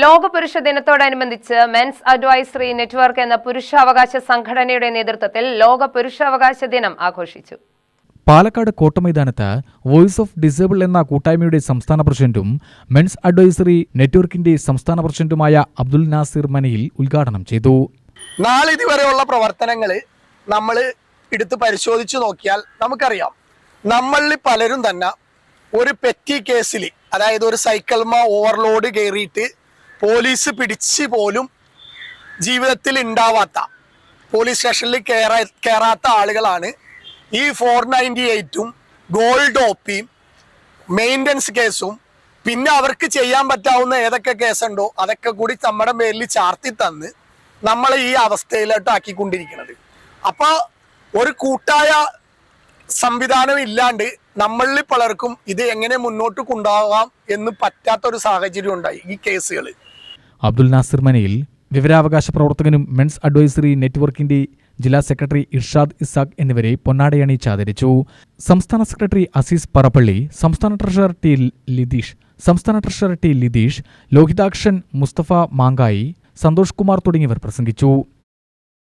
ലോക പുരുഷ ദിനത്തോടനുബന്ധിച്ച് മെൻസ് അഡ്വൈസറി നെറ്റ്വർക്ക് എന്ന പുരുഷാവകാശ സംഘടനയുടെ നേതൃത്വത്തിൽ ലോക പുരുഷാവകാശ ദിനം ആഘോഷിച്ചു. പാലക്കാട് കോട്ടമൈതാനത്ത് വോയിസ് ഓഫ് ഡിസേബിൾ എന്ന കൂട്ടായ്മയുടെ സംസ്ഥാന പ്രസിഡന്റും മെൻസ് അഡ്വൈസറി നെറ്റ്വർക്കിന്റെ സംസ്ഥാന പ്രസിഡന്റുമായ അബ്ദുൽ നാസിർ മനയിൽ ഉദ്ഘാടനം ചെയ്തു. നാളിതുവരെയുള്ള പ്രവർത്തനങ്ങൾ നമ്മൾ എടുത്ത് പരിശോധിച്ചു നോക്കിയാൽ നമുക്കറിയാം. നമ്മളിൽ പലരും തന്നെ ഒരു പെറ്റി കേസിൽ അതായത് ഒരു സൈക്കിൾമ ഓവർലോഡ് കയറിയിട്ട് പോലീസ് പിടിച്ച് പോലും ജീവിതത്തിൽ ഉണ്ടാവാത്ത പോലീസ് സ്റ്റേഷനിൽ കയറാ കയറാത്ത ആളുകളാണ് ഈ ഫോർ നയന്റി എയ്റ്റും ഗോൾഡ് ഓപ്പിയും മെയിന്റനൻസ് കേസും പിന്നെ അവർക്ക് ചെയ്യാൻ പറ്റാവുന്ന ഏതൊക്കെ കേസുണ്ടോ അതൊക്കെ കൂടി നമ്മുടെ പേരിൽ ചാർത്തി തന്ന് നമ്മളെ ഈ അവസ്ഥയിലോട്ട് ആക്കിക്കൊണ്ടിരിക്കുന്നത് അപ്പോൾ ഒരു കൂട്ടായ സംവിധാനം ഇല്ലാണ്ട് നമ്മളിൽ പലർക്കും ഇത് എങ്ങനെ മുന്നോട്ട് കൊണ്ടുപോകാം എന്ന് പറ്റാത്തൊരു സാഹചര്യം ഉണ്ടായി ഈ കേസുകൾ അബ്ദുൽ നാസിർ മനയിൽ വിവരാവകാശ പ്രവർത്തകനും മെൻസ് അഡ്വൈസറി നെറ്റ്വർക്കിന്റെ ജില്ലാ സെക്രട്ടറി ഇർഷാദ് ഇസാഖ് എന്നിവരെ പൊന്നാടയണിച്ച് ആദരിച്ചു സംസ്ഥാന സെക്രട്ടറി അസീസ് പറപ്പള്ളി സംസ്ഥാന ട്രഷറർ ടി ലിതീഷ് സംസ്ഥാന ട്രഷറർ ടി ലിതീഷ് ലോഹിതാക്ഷൻ മുസ്തഫ മാങ്കായി സന്തോഷ് കുമാർ തുടങ്ങിയവർ പ്രസംഗിച്ചു.